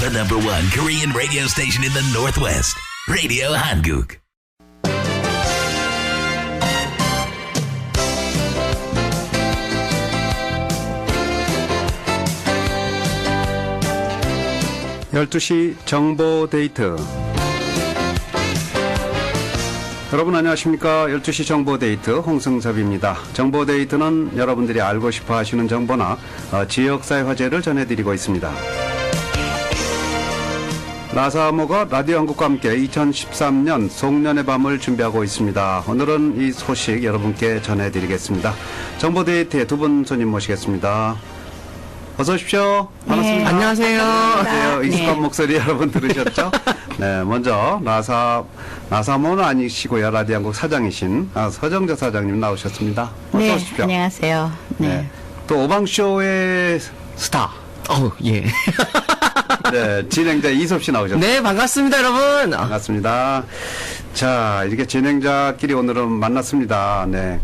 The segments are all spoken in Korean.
The number one Korean radio station in the Northwest. Radio Hanguk. 열두 시 정보 데이트. 여러분 안녕하십니까? 12시 정보 데이트 홍승섭입니다. 정보 데이트는 여러분들이 알고 싶어 하시는 정보나 어, 지역사회 화제를 전해드리고 있습니다. 나사모가 라디오 한국과 함께 2013년 송년의 밤을 준비하고 있습니다. 오늘은 이 소식 여러분께 전해드리겠습니다. 정보 데이트에 두분 손님 모시겠습니다. 어서 오십시오. 반갑습니다. 안녕하세요. 안녕하세요. 익숙한 네. 목소리 여러분 들으셨죠? 네, 먼저 나사 나사모는 아니시고요 라디오 한국 사장이신 아, 서정재 사장님 나오셨습니다. 어서 네, 오십시오. 안녕하세요. 네. 네. 또 오방쇼의 스타, 어, 예. 네, 진행자 이섭 씨 나오셨습니다. 네, 반갑습니다, 여러분. 아, 반갑습니다. 자, 이렇게 진행자끼리 오늘은 만났습니다. 네.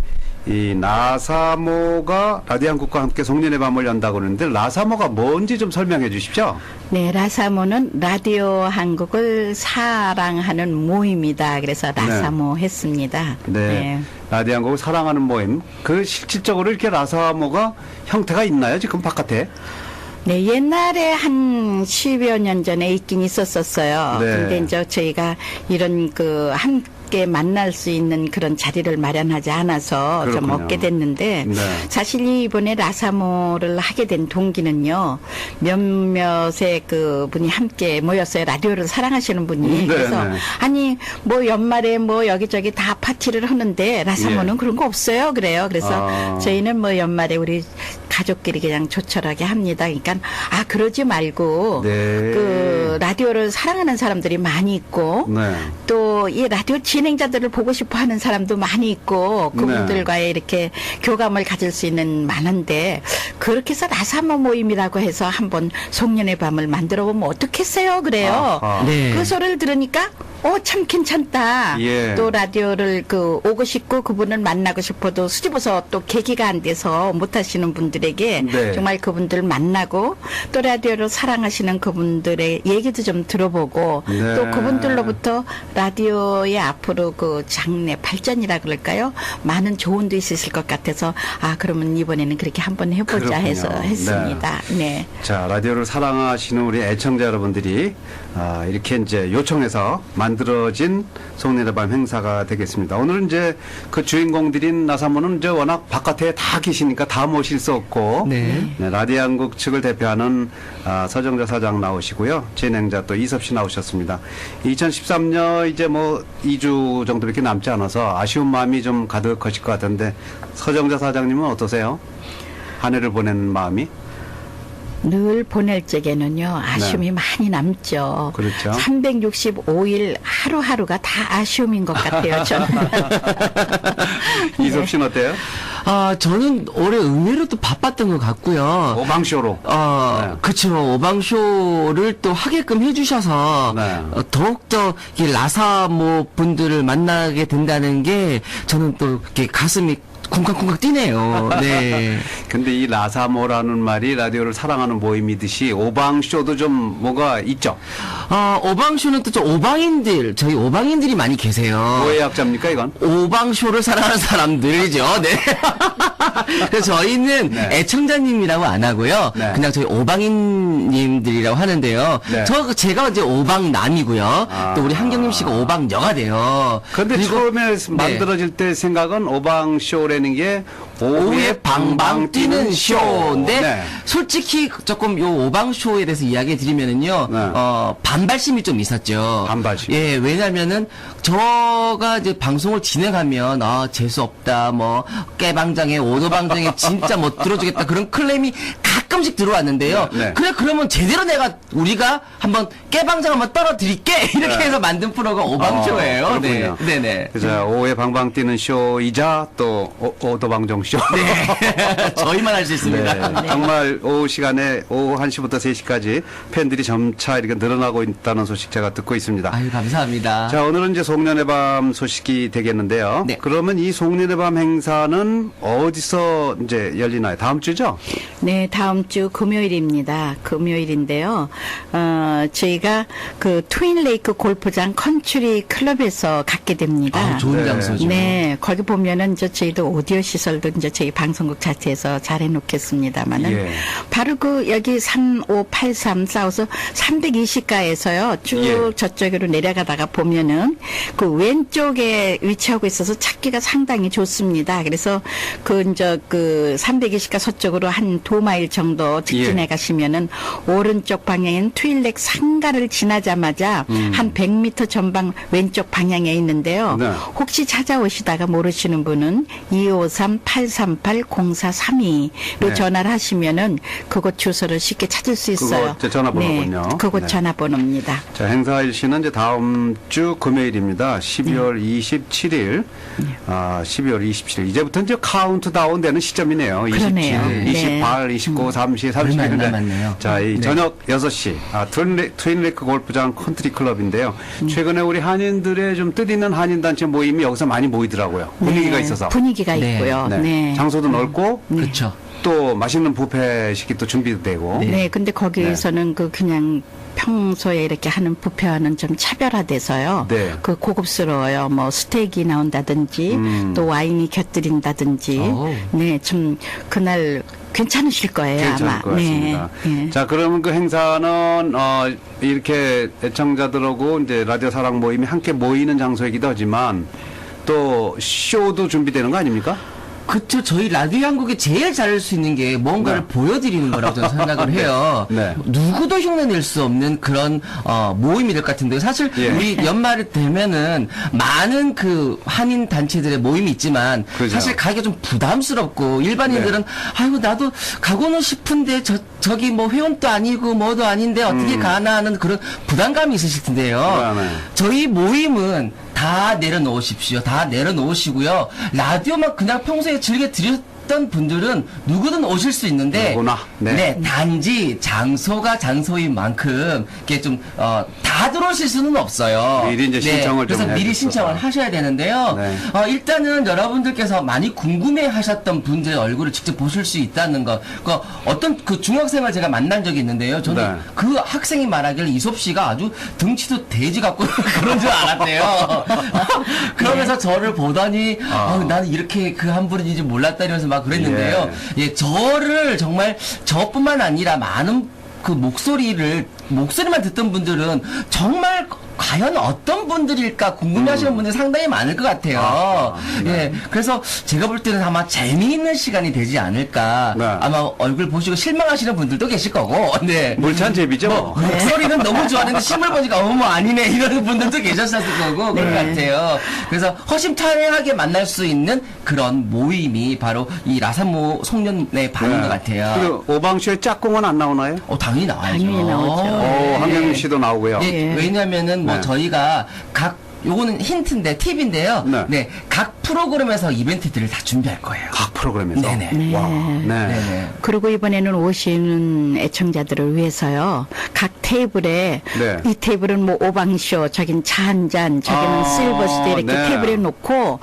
이 나사모가 라디오 한국과 함께 송년의 밤을 연다고 그러는데 나사모가 뭔지 좀 설명해 주십시오. 네, 라사모는 라디오 한국을 사랑하는 모임이다. 그래서 라사모 했습니다. 네. 라디오 한국을 사랑하는 모임. 그 실질적으로 이렇게 라사모가 형태가 있나요? 지금 바깥에? 네, 옛날에 한 10여 년 전에 있긴 있었었어요. 네. 근데 이제 저희가 이런 그 함께 만날 수 있는 그런 자리를 마련하지 않아서 좀 그렇군요. 없게 됐는데 네. 사실 이번에 라사모를 하게 된 동기는요. 몇몇의 그 분이 함께 모였어요. 라디오를 사랑하시는 분이. 네, 그래서 네. 아니 뭐 연말에 뭐 여기저기 다 파티를 하는데 라사모는 예. 그런 거 없어요. 그래요. 그래서 아. 저희는 뭐 연말에 우리 가족끼리 그냥 조촐하게 합니다. 그러니까 아 그러지 말고 네. 그 라디오를 사랑하는 사람들이 많이 있고 네. 또이 라디오 진행자들을 보고 싶어 하는 사람도 많이 있고 네. 그분들과의 이렇게 교감을 가질 수 있는 많은데 그렇게 해서 라사모 모임이라고 해서 한번 송년의 밤을 만들어 보면 어떻겠어요? 그래요. 아하. 네. 그 소리를 들으니까 어 참 괜찮다. 예. 또 라디오를 그 오고 싶고 그분을 만나고 싶어도 수집어서 또 계기가 안 돼서 못 하시는 분들에게 네. 정말 그분들 만나고 또 라디오를 사랑하시는 그분들의 얘기도 좀 들어보고 네. 또 그분들로부터 라디오의 앞으로 그 장래 발전이라 그럴까요? 많은 조언도 있으실 것 같아서 아 그러면 이번에는 그렇게 한번 해보자 그렇군요. 해서 했습니다. 네. 자, 라디오를 사랑하시는 우리 애청자 여러분들이 아, 이렇게 이제 요청해서 만들어진 송년의 밤 행사가 되겠습니다. 오늘은 이제 그 주인공들인 나사모는 이제 워낙 바깥에 다 계시니까 다 모실 수 없고 네. 라디오 한국 측을 대표하는 아, 서정자 사장 나오시고요. 진행자 또 이섭 씨 나오셨습니다. 2013년 이제 뭐 2주 정도밖에 남지 않아서 아쉬운 마음이 좀 가득하실 것 같은데 서정자 사장님은 어떠세요? 한 해를 보낸 마음이? 늘 보낼 적에는요 아쉬움이 많이 남죠. 네. 그렇죠. 365일 하루하루가 다 아쉬움인 것 같아요. 저는. 이섭 씨는 어때요? 아, 저는 올해 의외로 또 바빴던 것 같고요. 오방쇼로. 어, 네. 그쵸. 오방쇼를 또 하게끔 해주셔서, 네. 어, 더욱더 이 라사모 분들을 만나게 된다는 게, 저는 또 이렇게 가슴이 쿵쾅쿵쾅 뛰네요. 네. 근데 이 라사모라는 말이 라디오를 사랑하는 모임이듯이 오방쇼도 좀 뭐가 있죠? 어, 오방쇼는 또좀 오방인들, 저희 오방인들이 많이 계세요. 뭐의 약자입니까, 이건? 오방쇼를 사랑하는 사람들이죠. 네. 그래서 저희는 네. 애청자님이라고 안 하고요. 네. 그냥 저희 오방인님들이라고 하는데요. 네. 저 제가 이제 오방남이고요. 아. 또 우리 한경님 씨가 오방녀가 돼요. 그리고- 처음에 네. 만들어질 때 생각은 오방쇼라는 게 오후에 방방 뛰는 쇼인데 네. 솔직히 조금 요 오방 쇼에 대해서 이야기 드리면은요 네. 어 반발심이 좀 있었죠. 반발심. 예, 왜냐면은 저가 이제 방송을 진행하면 아 재수 없다 뭐 깨방장에 오도방장에 진짜 못 들어주겠다 그런 클레임이 가끔씩 들어왔는데요. 네, 네. 그래 그러면 제대로 내가 우리가 한번 깨방장 한번 떨어드릴게 이렇게 네. 해서 만든 프로가 오방쇼예요. 어, 네. 네, 네. 그래서 오후에 방방 뛰는 쇼이자 또 오, 오도방정 쇼. 네. 저희만 할 수 있습니다. 네, 정말 오후 시간에 오후 1시부터 3시까지 팬들이 점차 이렇게 늘어나고 있다는 소식 제가 듣고 있습니다. 아유 감사합니다. 자, 오늘은 이제 송년의 밤 소식이 되겠는데요. 네. 그러면 이 송년의 밤 행사는 어디서 이제 열리나요? 다음 주죠? 네, 다음 주 금요일입니다. 금요일인데요. 어, 저희가 그 트윈레이크 골프장 컨츄리 클럽에서 갖게 됩니다. 아, 좋은 네. 장소죠. 네, 거기 보면은 이제 저희도 오디오 시설도 이제 저희 방송국 자체에서 잘 해놓겠습니다만은 예. 바로 그 여기 3583 사우스 320가에서요 쭉 예. 저쪽으로 내려가다가 보면은 그 왼쪽에 위치하고 있어서 찾기가 상당히 좋습니다. 그래서 그 이제 그 320가 서쪽으로 한두 마일 정도 직진해 예. 가시면은 오른쪽 방향인 트윌렉 상가를 지나자마자 한 100m 전방 왼쪽 방향에 있는데요. 네. 혹시 찾아오시다가 모르시는 분은 253-838-0432로 네. 전화를 하시면은 그곳 주소를 쉽게 찾을 수 있어요. 제 전화번호군요. 네, 그곳 네. 전화번호입니다. 자, 행사 일시는 이제 다음 주 금요일입니다. 12월 27일. 아, 12월 27일. 이제부터 이제 카운트다운 되는 시점이네요. 그러네요. 27, 네. 28, 29, 30, 얼마 31. 안 인데 남았네요. 자, 이 네. 저녁 6시. 아, 트윈레, 트윈레크 골프장 컨트리 클럽인데요. 음. 최근에 우리 한인들의 좀 뜻있는 한인 단체 모임이 여기서 많이 모이더라고요. 분위기가 네, 있어서. 분위기가 네. 있고요. 네. 네. 장소도 넓고 그렇죠. 또 맛있는 부페식이 또 준비되고. 네. 근데 거기에서는 그 그냥 평소에 이렇게 하는 부페와는 좀 차별화돼서요. 네. 그 고급스러워요. 뭐 스테이크 나온다든지 음. 또 와인이 곁들인다든지. 오. 네, 좀 그날 괜찮으실 거예요 괜찮을 아마. 것 같습니다. 네. 네. 자, 그러면 그 행사는 어 이렇게 애청자들하고 이제 라디오 사랑 모임이 함께 모이는 장소이기도 하지만 또 쇼도 준비되는 거 아닙니까? 그쵸. 저희 라디오 한국이 제일 잘할 수 있는 게 뭔가를 네. 보여드리는 거라고 저는 생각을 해요. 네. 누구도 흉내낼 수 없는 그런 어, 모임이 될 것 같은데 사실 예. 우리 연말이 되면은 많은 그 한인 단체들의 모임이 있지만 그죠. 사실 가기가 좀 부담스럽고 일반인들은 네. 아이고 나도 가고는 싶은데 저 저기 뭐 회원도 아니고 뭐도 아닌데 어떻게 가나 하는 그런 부담감이 있으실 텐데요. 음. 네. 저희 모임은 다 내려놓으십시오. 다 내려놓으시고요. 라디오만 그냥 평소에 즐겨 드 렸던 분들은 누구든 오실 수 있는데 누구나, 네. 단지 장소가 장소인 만큼 이게 좀 어, 다 들어오실 수는 없어요. 네, 미리 이제 신청을 좀 그래서 미리 해줬어서. 신청을 하셔야 되는데요. 네. 어, 일단은 여러분들께서 많이 궁금해하셨던 분들의 얼굴을 직접 보실 수 있다는 것. 그 어떤 그 중학생을 제가 만난 적이 있는데요. 저는 네. 그 학생이 말하길 이솝 씨가 아주 등치도 돼지 같고 그런 줄 알았대요. 그러면서 저를 보더니 아, 나는 이렇게 그 한 분인지 몰랐다 이러면서 막 그랬는데요. 예, 저를 정말 저뿐만 아니라 많은 그 목소리를 목소리만 듣던 분들은 정말 과연 어떤 분들일까 궁금해하시는 분들이 상당히 많을 것 같아요. 아, 예, 그래서 제가 볼 때는 아마 재미있는 시간이 되지 않을까. 네. 아마 얼굴 보시고 실망하시는 분들도 계실 거고. 네. 물찬 제비죠. 뭐, 목소리는 너무 좋았는데 실물 보니까 어머 아니네 이러는 분들도 계셨을 거고 그럴 것 네. 같아요. 그래서 허심탄회하게 만날 수 있는 그런 모임이 바로 이 라산모 송년회 반인 것 같아요. 그리고 오방쇼에 짝꿍은 안 나오나요? 어 당연히 나와야죠. 당연히 나오죠. 오, 황경민 씨도 나오고요. 예, 예. 왜냐면은 뭐 네. 저희가 각 요거는 힌트인데 팁인데요. 네. 네. 각 프로그램에서 이벤트들을 다 준비할 거예요. 각 프로그램에서. 네네. 네. 와, 네. 네네. 그리고 이번에는 오시는 애청자들을 위해서 각 테이블에 네. 이 테이블은 뭐 오방쇼, 저긴 차한 잔, 저기는 아, 실버스테 이렇게 네. 테이블에 놓고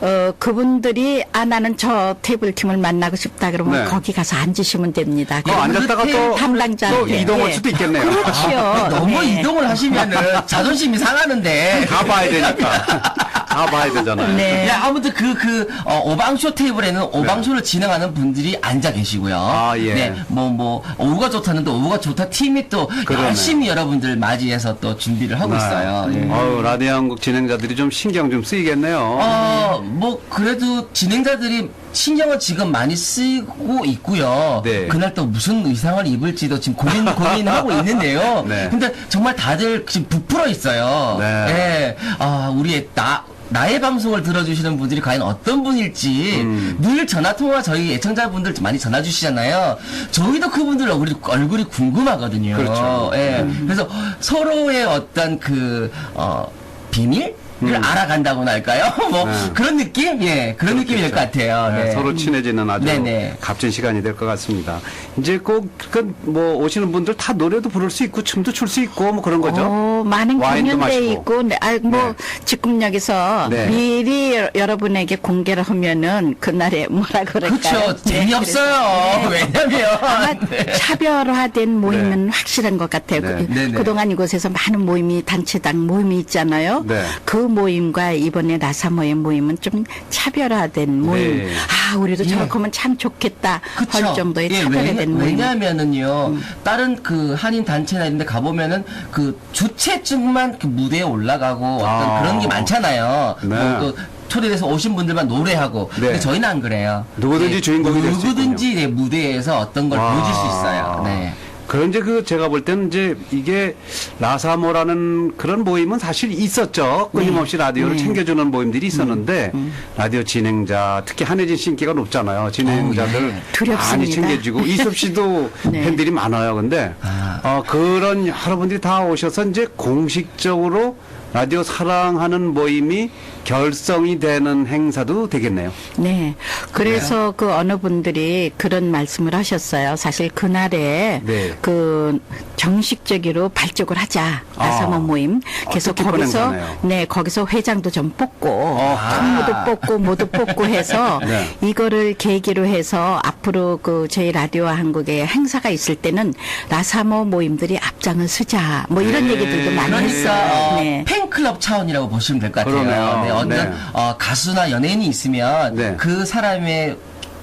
어 그분들이 아 나는 저 테이블 팀을 만나고 싶다 그러면 네. 거기 가서 앉으시면 됩니다. 어, 앉았다가 그 또, 담당자한테. 또 이동할 예. 수도 있겠네요. 그렇지요. 아, 너무 네. 이동을 하시면은 자존심이 상하는데. 다 봐야 되니까. 다 봐야 되잖아요. 네. 네, 아무튼 그, 그, 어, 오방쇼 테이블에는 오방쇼를 진행하는 분들이 앉아 계시고요. 아, 예. 네, 뭐, 뭐, 오후가 좋다는 또 오후가 좋다 팀이 또 그러네. 열심히 여러분들 맞이해서 또 준비를 하고 있어요. 예. 어우, 라디오 한국 진행자들이 좀 신경 좀 쓰이겠네요. 어, 뭐, 그래도 진행자들이 신경을 지금 많이 쓰고 있고요. 네. 그날 또 무슨 의상을 입을지도 지금 고민, 고민하고 있는데요. 네. 근데 정말 다들 지금 부풀어 있어요. 네. 예. 아, 우리의 나, 나의 방송을 들어주시는 분들이 과연 어떤 분일지 음. 늘 전화통화 저희 애청자분들 많이 전화 주시잖아요. 저희도 그분들 얼굴이, 얼굴이 궁금하거든요. 그렇죠. 예. 그래서 서로의 어떤 그, 어, 비밀? 알아간다고나 할까요? 뭐 네. 그런 느낌? 예, 그런 느낌이 될 것 같아요. 네, 네. 서로 친해지는 아주 네네. 값진 시간이 될 것 같습니다. 이제 꼭뭐 오시는 분들 다 노래도 부를 수 있고 춤도 출 수 있고 뭐 그런 거죠. 어, 많은 마시고. 있고, 네, 아, 뭐, 네. 지금 여기서 네. 미리 여- 여러분에게 공개를 하면은 그날에 뭐라 그럴까요? 그렇죠. 네, 재미없어요. 왜냐면 아마 차별화된 모임은 확실한 것 같아요. 네. 그. 그동안 이곳에서 많은 모임이 단체당 모임이 있잖아요. 네. 그 모임과 이번에 나사모의 모임은 좀 차별화된 모임. 네. 아, 우리도 예. 저렇게 하면 참 좋겠다 그쵸. 할 정도의 예, 차별화된 왜냐, 모임. 왜냐면은요, 다른 그 한인 단체나 이런 데 가보면은 그 주최측만 그 무대에 올라가고 어떤 아. 그런 게 많잖아요. 네. 뭐또 초대돼서 오신 분들만 노래하고. 네. 근데 저희는 안 그래요. 누구든지 주인공이 될수 누구든지 내 무대에서 어떤 걸 와. 보여줄 수 있어요. 네. 그런 이제 그 제가 볼 때는 이제 이게 라사모라는 그런 모임은 사실 있었죠. 끊임없이 라디오를 네. 챙겨주는 모임들이 있었는데 라디오 진행자 특히 한혜진 씨 인기가 높잖아요. 진행자들 어, 예. 두렵습니다. 많이 챙겨주고 이섭 씨도 네. 팬들이 많아요. 근데 아. 어, 그런 여러분들이 다 오셔서 이제 공식적으로 라디오 사랑하는 모임이 결성이 되는 행사도 되겠네요. 네. 그래서 그 어느 분들이 그런 말씀을 하셨어요. 사실 그날에 네. 그 정식적으로 발족을 하자. 나사모 아. 모임. 그래서 어, 뜻깊은 거기서 행사네요. 네, 거기서 회장도 좀 뽑고 어하. 총무도 뽑고 모두 뽑고 해서 네. 이거를 계기로 해서 앞으로 그 저희 라디오 한국에 행사가 있을 때는 나사모 모임들이 앞장을 서자. 뭐 이런 네. 얘기들도 많이 그러니까 했어요. 어, 네. 팬클럽 차원이라고 보시면 될 것 같아요. 그러네요. 네, 어떤 네. 어, 가수나 연예인이 있으면 네. 그 사람의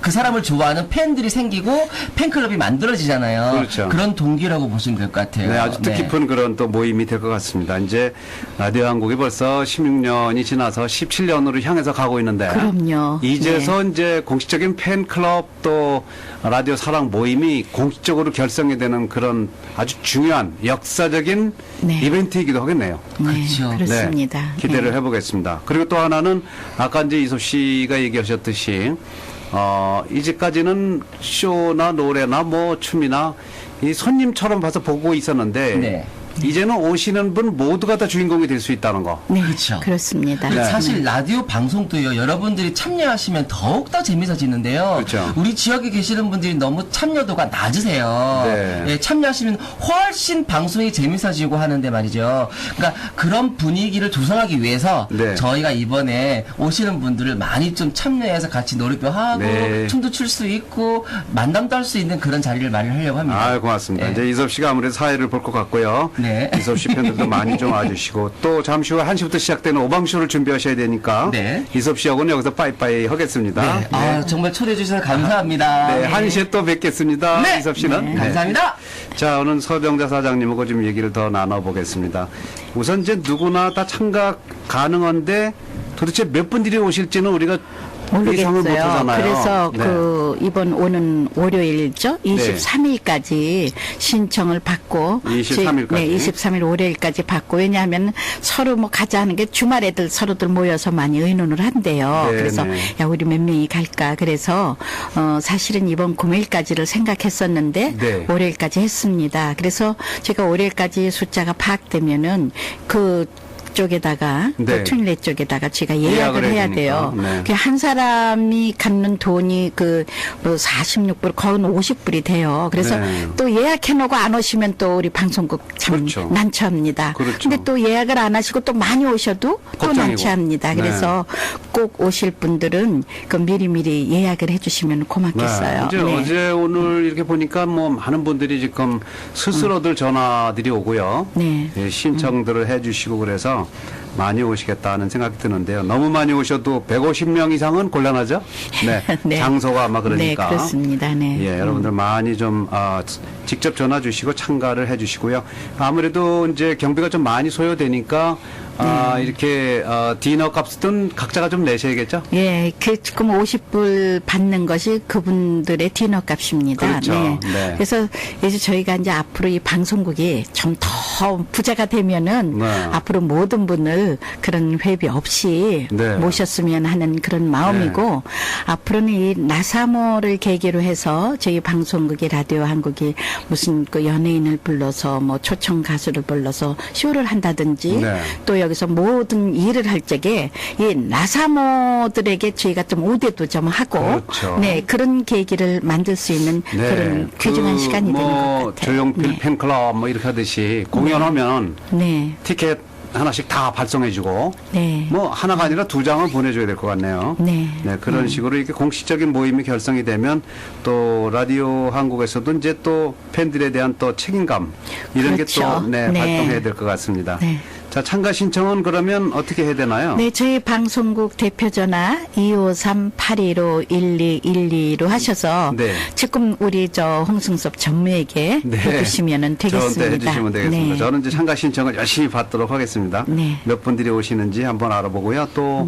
그 사람을 좋아하는 팬들이 생기고 팬클럽이 만들어지잖아요. 그렇죠. 런 동기라고 보시면 될 것 같아요. 네, 아주 뜻깊은 그런 또 모임이 될 것 같습니다. 이제 라디오 한국이 벌써 16년이 지나서 17년으로 향해서 가고 있는데. 그럼요. 이제서 이제 공식적인 팬클럽 또 라디오 사랑 모임이 공식적으로 결성이 되는 그런 아주 중요한 역사적인 네. 이벤트이기도 하겠네요. 네, 그렇죠. 그렇습니다. 네, 기대를 네. 해보겠습니다. 그리고 또 하나는 아까 이제 이소 씨가 얘기하셨듯이 어, 이제까지는 쇼나 노래나 뭐 춤이나 이 손님처럼 봐서 보고 있었는데 네. 이제는 오시는 분 모두가 다 주인공이 될 수 있다는 거. 네, 그렇죠. 그렇습니다. 네. 사실 라디오 방송도요 여러분들이 참여하시면 더욱 더 재밌어지는데요. 그렇죠. 우리 지역에 계시는 분들이 너무 참여도가 낮으세요. 네. 예, 참여하시면 훨씬 방송이 재밌어지고 하는데 말이죠. 그러니까 그런 분위기를 조성하기 위해서 네. 저희가 이번에 오시는 분들을 많이 좀 참여해서 같이 놀이도 하고 네. 춤도 출 수 있고 만남도 할 수 있는 그런 자리를 마련하려고 합니다. 아, 고맙습니다. 네. 이제 이섭 씨가 아무래도 사회를 볼 것 같고요. 네. 이섭 씨 팬들도 많이 좀 와주시고 또 잠시 후 1시부터 시작되는 오방쇼를 준비하셔야 되니까 네. 이섭 씨하고는 여기서 빠이빠이 하겠습니다. 네. 아, 정말 초대해 주셔서 감사합니다. 네, 1시에 또 뵙겠습니다. 네. 이섭 씨는. 네. 감사합니다. 자, 오늘 서정자 사장님하고 좀 얘기를 더 나눠보겠습니다. 우선 이제 누구나 다 참가 가능한데 도대체 몇 분들이 오실지는 우리가 모르겠어요. 그래서 네. 그 이번 오는 월요일죠. 23일까지 신청을 받고 23일 까지. 네, 23일 월요일까지 받고 왜냐하면 서로 뭐 가자 하는 게 주말 애들 서로들 모여서 많이 의논을 한대요. 네, 그래서 네. 야 우리 몇 명이 갈까? 그래서 어 사실은 이번 금요일까지를 생각했었는데 네. 월요일까지 했습니다. 그래서 제가 월요일까지 숫자가 파악되면은 그 쪽에다가 네. 그 춘례 쪽에다가 제가 예약을 예약을 해야 해주니까. 돼요. 네. 그한 사람이 갖는 돈이 그 뭐 46불, 거의 50불이 돼요. 그래서 네. 또 예약해 놓고 안 오시면 또 우리 방송국 참 그렇죠. 난처합니다. 그렇죠. 근데 또 예약을 안 하시고 또 많이 오셔도 또 걱정이고. 난처합니다. 그래서 꼭 오실 분들은 그 미리미리 예약을 해 주시면 고맙겠어요. 네, 이제 네. 어제 오늘 이렇게 보니까 뭐 많은 분들이 지금 스스로들 전화들이 오고요. 네. 예, 신청들을 해주시고 그래서 많이 오시겠다는 생각이 드는데요. 너무 많이 오셔도 150명 이상은 곤란하죠? 네. 네. 장소가 아마 그러니까. 네, 그렇습니다. 네. 예, 여러분들 많이 좀 아, 직접 전화 주시고 참가를 해 주시고요. 아무래도 이제 경비가 좀 많이 소요되니까 아, 네. 이렇게 어, 디너 값은 각자가 좀 내셔야겠죠? 예, 그 지금 50불 받는 것이 그분들의 디너 값입니다. 그렇죠. 네. 네. 그래서 이제 저희가 이제 앞으로 이 방송국이 좀 더 부자가 되면은 네. 앞으로 모든 분을 그런 회비 없이 네. 모셨으면 하는 그런 마음이고 앞으로는 이 나사모를 계기로 해서 저희 방송국이 라디오 한국이 무슨 그 연예인을 불러서 뭐 초청 가수를 불러서 쇼를 한다든지 네. 또 여기서 모든 일을 할 적에 이 나사모들에게 저희가 좀 우대도 좀 하고 그렇죠. 네 그런 계기를 만들 수 있는 그런 귀중한 그 시간이 되는 것뭐 같아요. 조용필 네. 팬클럽 뭐 이렇게 하듯이 공연하면 네, 티켓 하나씩 다 발송해주고 네. 뭐 하나가 아니라 두 장을 보내줘야 될 것 같네요. 네. 그런 식으로 이렇게 공식적인 모임이 결성이 되면 또 라디오 한국에서도 이제 또 팬들에 대한 또 책임감 이런 그렇죠. 게또 네, 네. 발동해야 될 것 같습니다. 네. 자 참가 신청은 그러면 어떻게 해야 되나요? 네, 저희 방송국 대표 전화 253-815-1212로 하셔서 네. 지금 우리 저 홍승섭 전무에게 해주시면 되겠습니다. 저한테 해주시면 되겠습니다. 네. 저는 이제 참가 신청을 열심히 받도록 하겠습니다. 네. 몇 분들이 오시는지 한번 알아보고요. 또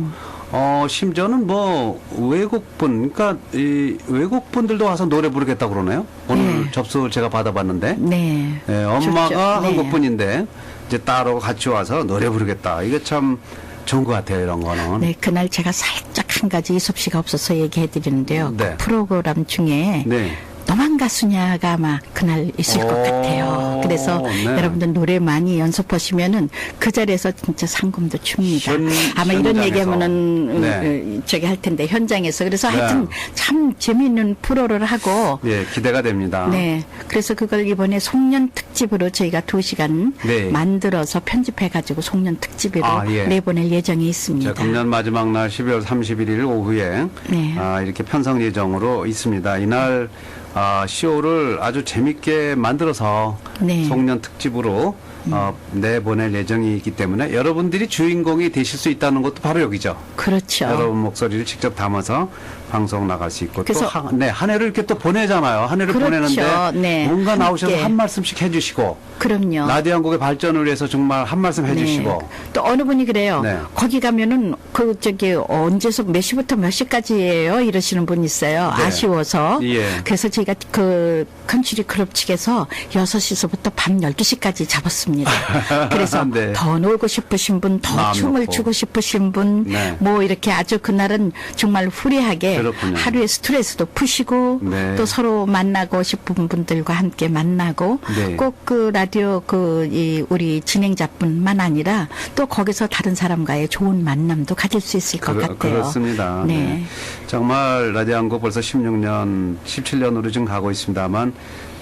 어, 심지어는 뭐 외국분, 그러니까 이 외국분들도 와서 노래 부르겠다 고 그러네요. 오늘 네. 접수 제가 받아봤는데, 네. 예, 엄마가 좋죠. 네. 한국분인데 이제 딸하고 같이 와서 노래 부르겠다. 이게 참 좋은 것 같아요. 이런 거는. 네, 그날 제가 살짝 한 가지 이섭 씨가 없어서 얘기해 드리는데요. 네. 그 프로그램 중에 네. 너만 가수냐가 아마 그날 있을 것 오, 같아요. 그래서 네. 여러분들 노래 많이 연습하시면은 그 자리에서 진짜 상금도 줍니다. 현- 아마 이런 현장에서. 얘기하면은 네. 음, 어, 저기 할 텐데 현장에서 그래서 네. 하여튼 참 재미있는 프로를 하고 예, 기대가 됩니다. 네. 그래서 그걸 이번에 송년 특집으로 저희가 두 시간 네. 만들어서 편집해가지고 송년 특집으로 아, 예. 내보낼 예정이 있습니다. 자, 금년 마지막 날 12월 31일 오후에 네. 아, 이렇게 편성 예정으로 있습니다. 이날 아, 쇼를 아주 재밌게 만들어서 네. 송년 특집으로 어, 내보낼 예정이 있기 때문에 여러분들이 주인공이 되실 수 있다는 것도 바로 여기죠. 그렇죠. 여러분 목소리를 직접 담아서 방송 나갈 수 있고 그래서- 또 한, 네, 한 해를 이렇게 또 보내잖아요. 한 해를 그렇죠. 보내는데 네. 뭔가 나오셔서 함께. 한 말씀씩 해주시고 그럼요. 라디오 한국의 발전을 위해서 정말 한 말씀 해주시고 네. 또 어느 분이 그래요. 네. 거기 가면은 그 저기 언제서 몇 시부터 몇 시까지예요? 이러시는 분 있어요. 네. 아쉬워서. 예. 그래서 저희가 그 컨츄리 클럽 측에서 6시서부터 밤 12시까지 잡았습니다. 그래서 네. 더 놀고 싶으신 분, 더 춤을 놓고. 추고 싶으신 분, 네. 뭐 이렇게 아주 그날은 정말 후리하게 그렇군요. 하루의 스트레스도 푸시고 네. 또 서로 만나고 싶은 분들과 함께 만나고 네. 꼭그 라디오 그 이 우리 진행자뿐만 아니라 또 거기서 다른 사람과의 좋은 만남도 가질 수 있을 것 그렇- 같아요. 그렇습니다. 네. 네. 정말 라디오 한국 벌써 16년, 17년으로 지금 가고 있습니다만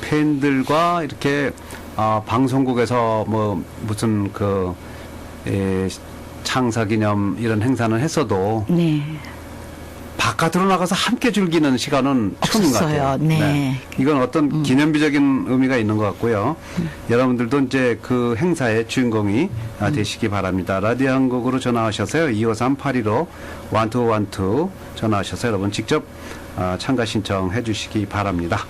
팬들과 이렇게 아, 방송국에서 뭐 무슨 그 에, 창사 기념 이런 행사는 했어도 네. 바깥으로 나가서 함께 즐기는 시간은 처음인 것. 같아요. 네. 이건 어떤 기념비적인 의미가 있는 것 같고요. 여러분들도 이제 그 행사의 주인공이 아, 되시기 바랍니다. 라디오 한국으로 전화하셔서요. 253-815 1212 전화하셔서 여러분 직접 아, 참가 신청해 주시기 바랍니다.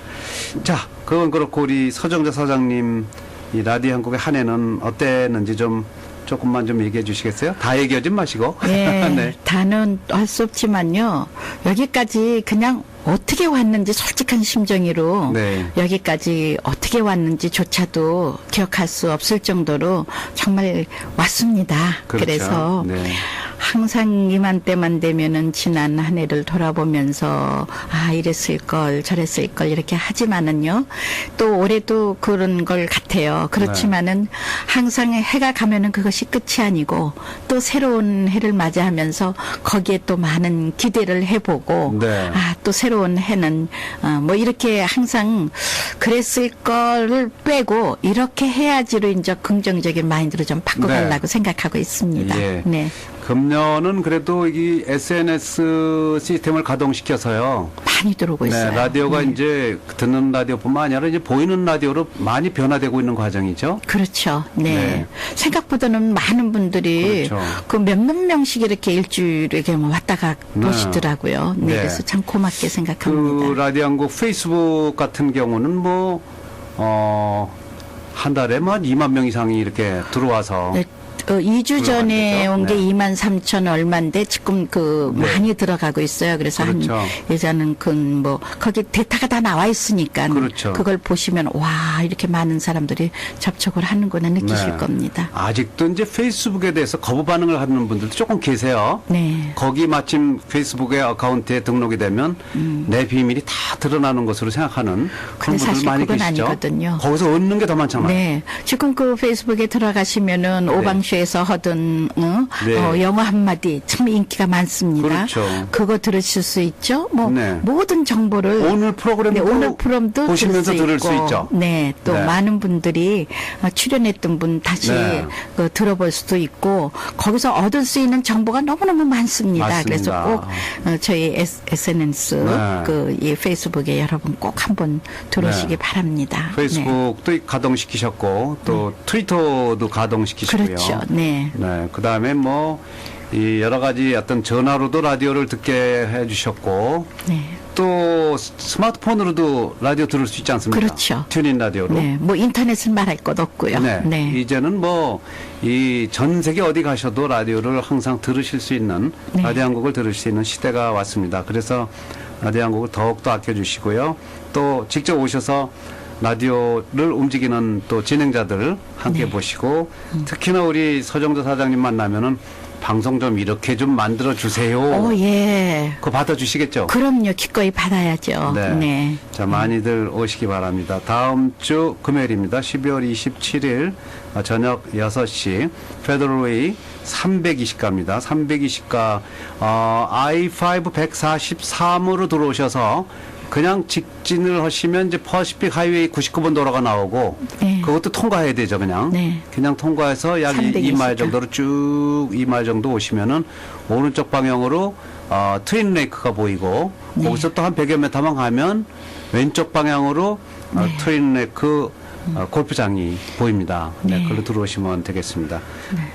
자, 그건 그렇고 우리 서정자 사장님 이 라디오 한국의 한 해는 어땠는지 좀 조금만 좀 얘기해 주시겠어요? 다 얘기하지 마시고. 예, 네. 다는 할 수 없지만요. 여기까지 그냥 어떻게 왔는지 솔직한 심정으로 네. 여기까지 어떻게 왔는지조차도 기억할 수 없을 정도로 정말 왔습니다. 그렇죠. 래서 네. 항상 이맘때만 되면은 지난 한 해를 돌아보면서 아 이랬을 걸 저랬을 걸 이렇게 하지만은요 또 올해도 그런 걸 같아요 그렇지만은 항상 해가 가면은 그것이 끝이 아니고 또 새로운 해를 맞이하면서 거기에 또 많은 기대를 해보고 네. 아또 새로운 해는 어, 뭐 이렇게 항상 그랬을 거를 빼고 이렇게 해야지로 이제 긍정적인 마인드로 좀 바꿔가려고 생각하고 있습니다. 예. 네. 금년은 그래도 이 SNS 시스템을 가동시켜서요. 많이 들어오고 네, 있어요. 라디오가 네. 이제 듣는 라디오뿐만 아니라 이제 보이는 라디오로 많이 변화되고 있는 과정이죠. 그렇죠. 네. 네. 생각보다는 많은 분들이 그렇죠. 그 몇몇 명씩 이렇게 일주일에 뭐 왔다가 네. 보시더라고요. 네. 네. 그래서 참 고맙게 그 생각합니다. 라디오 한국 페이스북 같은 경우는 뭐, 어, 한 달에 뭐 2만 명 이상이 이렇게 들어와서. 네. 어, 2주 전에. 온게 네. 2만 3천 얼마인데 지금 그 네. 많이 들어가고 있어요. 그래서 그렇죠. 한 예전은 그뭐 거기 데이터가 다 나와 있으니까 그렇죠. 걸 보시면 와 이렇게 많은 사람들이 접촉을 하는구나 느끼실 네. 겁니다. 아직도 이제 페이스북에 대해서 거부 반응을 하는 분들도 조금 계세요. 네. 거기 마침 페이스북의 어카운트에 등록이 되면 내 비밀이 다 드러나는 것으로 생각하는 음. 그런 분들 사실 많이 그건 계시죠. 아니거든요. 거기서 얻는 게 더 많잖아요. 네. 지금 그 페이스북에 들어가시면은 네. 오방쇼 토크쇼에서 하던 어? 네. 어, 영어 한마디 참 인기가 많습니다. 그렇죠. 그거 들으실 수 있죠. 뭐 네. 모든 정보를 오늘 프로그램도 네, 오늘 프로그램도 보시면서 들을 들을 수, 수 있죠. 네, 또 네. 많은 분들이 어, 출연했던 분 다시 네. 그 들어볼 수도 있고 거기서 얻을 수 있는 정보가 너무너무 많습니다. 맞습니다. 그래서 꼭 어, 저희 SNS 네. 그이 페이스북에 여러분 꼭 한번 들어오시기 네. 바랍니다. 페이스북도 가동시키셨고 또 트위터도 가동시키시고요. 네. 그렇죠. 네. 네, 그 다음에 뭐, 이 여러 가지 어떤 전화로도 라디오를 듣게 해주셨고, 네. 또 스- 스마트폰으로도 라디오 들을 수 있지 않습니까? 그렇죠. 튜닝 라디오로. 네. 뭐 인터넷을 말할 것 없고요. 네. 네. 이제는 뭐, 이 전 세계 어디 가셔도 라디오를 항상 들으실 수 있는, 네. 라디오 한 곡을 들을 수 있는 시대가 왔습니다. 그래서 라디오 한 곡을 더욱더 아껴주시고요. 또 직접 오셔서 라디오를 움직이는 또 진행자들 함께 네. 보시고, 특히나 우리 서정조 사장님 만나면은 방송 좀 이렇게 좀 만들어 주세요. 오, 예. 그거 받아 주시겠죠? 그럼요. 기꺼이 받아야죠. 네. 네. 자, 많이들 오시기 바랍니다. 다음 주 금요일입니다. 12월 27일 저녁 6시 페더럴웨이 320가입니다. 320가 어, I5 143으로 들어오셔서 그냥 직진을 하시면 이제 퍼시픽 하이웨이 99번 도로가 나오고 네. 그것도 통과해야 되죠, 그냥. 네. 그냥 통과해서 약320 2마일 정도로 쭉 2마일 정도 오시면은 오른쪽 방향으로 어, 트윈 레이크가 보이고 네. 거기서 또 한 100여 미터만 가면 왼쪽 방향으로 어, 네. 트윈 레이크 어, 골프장이 보입니다. 네, 네. 그걸로 들어오시면 되겠습니다.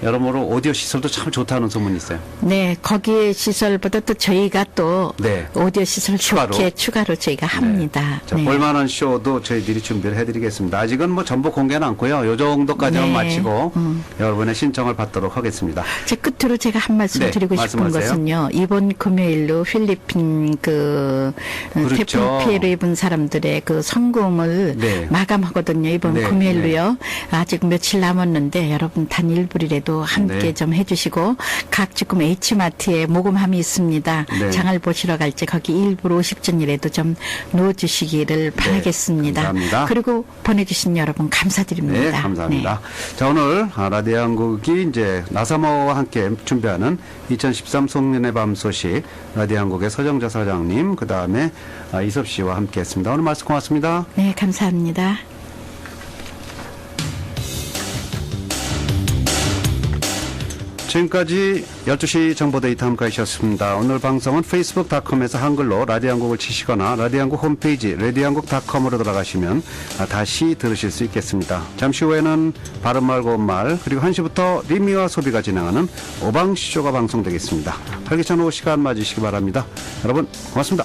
여러모로 오디오 시설도 참 좋다는 소문이 있어요. 네, 거기 시설보다 또 저희가 또 네. 오디오 시설 추가로. 좋게 추가로 저희가 합니다. 자, 네. 볼만한 쇼도 저희들이 준비를 해드리겠습니다. 아직은 뭐 전부 공개는 않고요. 요 정도까지만 네. 마치고 음. 여러분의 신청을 받도록 하겠습니다. 제 끝으로 제가 한 말씀 네, 드리고 싶은 말씀하세요. 것은요. 이번 금요일로 필리핀 그 어, 그렇죠. 태풍 피해를 입은 사람들의 그 성금을 네. 마감하거든요. 이번 네, 금요일로요. 아직 며칠 남았는데 여러분 단 1불이라도 함께 네. 좀 해주시고 각 지금 H마트에 모금함이 있습니다. 네. 장을 보시러 갈때 거기 1불 50전이라도 좀 넣어주시기를 바라겠습니다. 네, 감사합니다. 그리고 보내주신 여러분 감사드립니다. 네, 감사합니다. 자, 오늘 아, 라디오 한국이 이제 나사모와 함께 준비하는 2013 송년회 밤 소식 라디오 한국의 서정자 사장님, 그 다음에 아, 이섭 씨와 함께 했습니다. 오늘 말씀 고맙습니다. 네, 감사합니다. 지금까지 12시 정보 데이터 함께하셨습니다. 오늘 방송은 페이스북닷컴에서 한글로 라디오 한국을 치시거나 라디오 한국 홈페이지 라디오한국닷컴으로 들어가시면 아, 다시 들으실 수 있겠습니다. 잠시 후에는 바른 말 고운 말 그리고 1시부터 리미와 소비가 진행하는 오방시조가 방송되겠습니다. 활기찬 오후 시간 맞으시기 바랍니다. 여러분 고맙습니다.